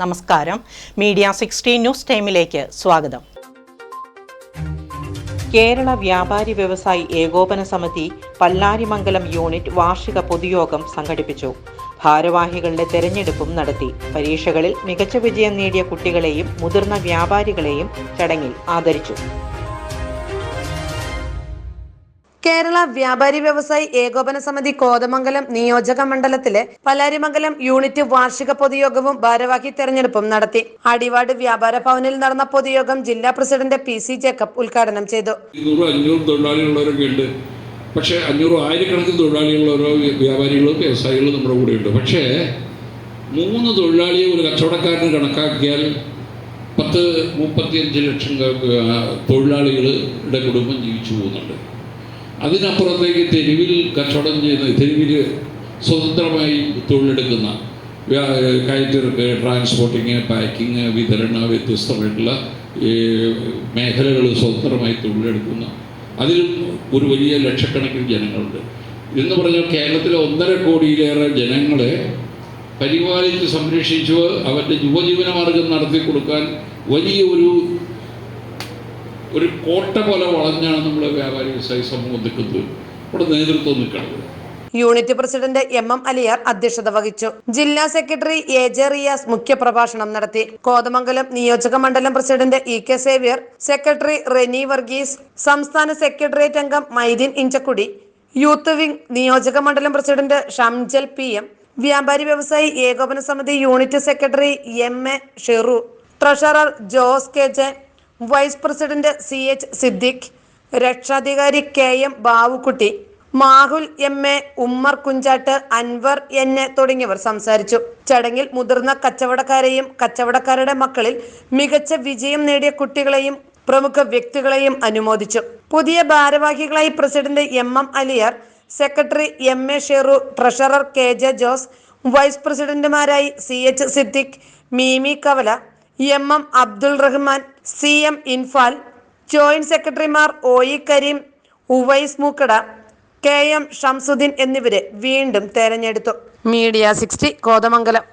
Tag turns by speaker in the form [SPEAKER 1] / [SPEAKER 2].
[SPEAKER 1] നമസ്കാരം. Media sixteen news ടൈമിലേക്ക് സ്വാഗതം. കേരള വ്യാപാരി വ്യവസായി ഏകോപന സമിതി പല്ലാരിമംഗലം യൂണിറ്റ് വാർഷിക പൊതുയോഗം സംഘടിപ്പിച്ചു. ഭാരവാഹികളുടെ തെരഞ്ഞെടുപ്പും നടത്തി. പരീക്ഷകളിൽ മികച്ച വിജയം നേടിയ കുട്ടികളെയും മുതിർന്ന വ്യാപാരികളെയും ചടങ്ങിൽ ആദരിച്ചു.
[SPEAKER 2] കേരള വ്യാപാരി വ്യവസായി ഏകോപന സമിതി കോതമംഗലം നിയോജക മണ്ഡലത്തിലെ പലാരിമംഗലം യൂണിറ്റ് വാർഷിക പൊതുയോഗവും ഭാരവാഹി തെരഞ്ഞെടുപ്പും നടത്തി. അടിവാട് വ്യാപാര ഭവനിൽ നടന്ന പൊതുയോഗം ജില്ലാ പ്രസിഡന്റ് പി സി ജേക്കബ് ഉദ്ഘാടനം ചെയ്തു.
[SPEAKER 3] പക്ഷേ അഞ്ഞൂറും ആയിരക്കണക്കിന് തൊഴിലാളികളുള്ളവരോ വ്യാപാരികളും വ്യവസായികളും നമ്മുടെ കൂടെ ഉണ്ട്. പക്ഷേ മൂന്ന് തൊഴിലാളിയെ ഒരു കച്ചവടക്കാരന് കണക്കാക്കിയാൽ പത്ത് മുപ്പത്തിയഞ്ച് ലക്ഷം തൊഴിലാളികളുടെ കുടുംബം ജീവിച്ചു പോകുന്നുണ്ട്. അതിനപ്പുറത്തേക്ക് തെരുവിൽ കച്ചവടം ചെയ്യുന്ന തെരുവിൽ സ്വതന്ത്രമായി തൊഴിലെടുക്കുന്ന കയറ്റിറക്ക് ട്രാൻസ്പോർട്ടിങ് പാക്കിങ് വിതരണ വ്യത്യസ്തമായിട്ടുള്ള മേഖലകൾ സ്വതന്ത്രമായി തൊഴിലെടുക്കുന്ന അതിലും ഒരു വലിയ ലക്ഷക്കണക്കിന് ജനങ്ങളുണ്ട്. എന്ന് പറഞ്ഞാൽ കേരളത്തിലെ ഒന്നര കോടിയിലേറെ ജനങ്ങളെ പരിപാലിച്ച് സംരക്ഷിച്ചു അവരുടെ യുവജീവന മാർഗം നടത്തി കൊടുക്കാൻ വലിയ ഒരു ഒരു കോട്ട പോലെ വളഞ്ഞാണ് നമ്മുടെ വ്യാപാരി വ്യവസായി സമൂഹം നിൽക്കുന്നത് ഇവിടെ നേതൃത്വം നിൽക്കുന്നത്
[SPEAKER 2] unit president M M Aliyar അധ്യക്ഷത വഹിച്ചു. ജില്ലാ സെക്രട്ടറി എ ജെ റിയാസ് മുഖ്യപ്രഭാഷണം നടത്തി. കോതമംഗലം നിയോജക മണ്ഡലം president E K Xavier secretary Reni Varghese സംസ്ഥാന സെക്രട്ടേറിയറ്റ് അംഗം മൈദീൻ ഇഞ്ചക്കുടി യൂത്ത് വിംഗ് നിയോജക മണ്ഡലം പ്രസിഡന്റ് ഷംജൽ പി എം വ്യാപാരി വ്യവസായി ഏകോപന സമിതി unit secretary M A Sheru treasurer Jose K J vice president C H Siddique രക്ഷാധികാരി K M Bavukutty Mahul M A Ummer Kunchatt Anwar N A തുടങ്ങിയവർ സംസാരിച്ചു. ചടങ്ങിൽ മുതിർന്ന കച്ചവടക്കാരെയും കച്ചവടക്കാരുടെ മക്കളിൽ മികച്ച വിജയം നേടിയ കുട്ടികളെയും പ്രമുഖ വ്യക്തികളെയും അനുമോദിച്ചു. പുതിയ ഭാരവാഹികളായി president M M Aliyar secretary M A Sheru treasurer K J Jose vice പ്രസിഡന്റുമാരായി C H Siddique Meemi Kavala M M Abdul Rahman C M Infal joint സെക്രട്ടറിമാർ O E Karim Uvais Mookkada K M Shamsuddin എന്നിവരെ വീണ്ടും തെരഞ്ഞെടുത്തു. Media sixty Kothamangalam.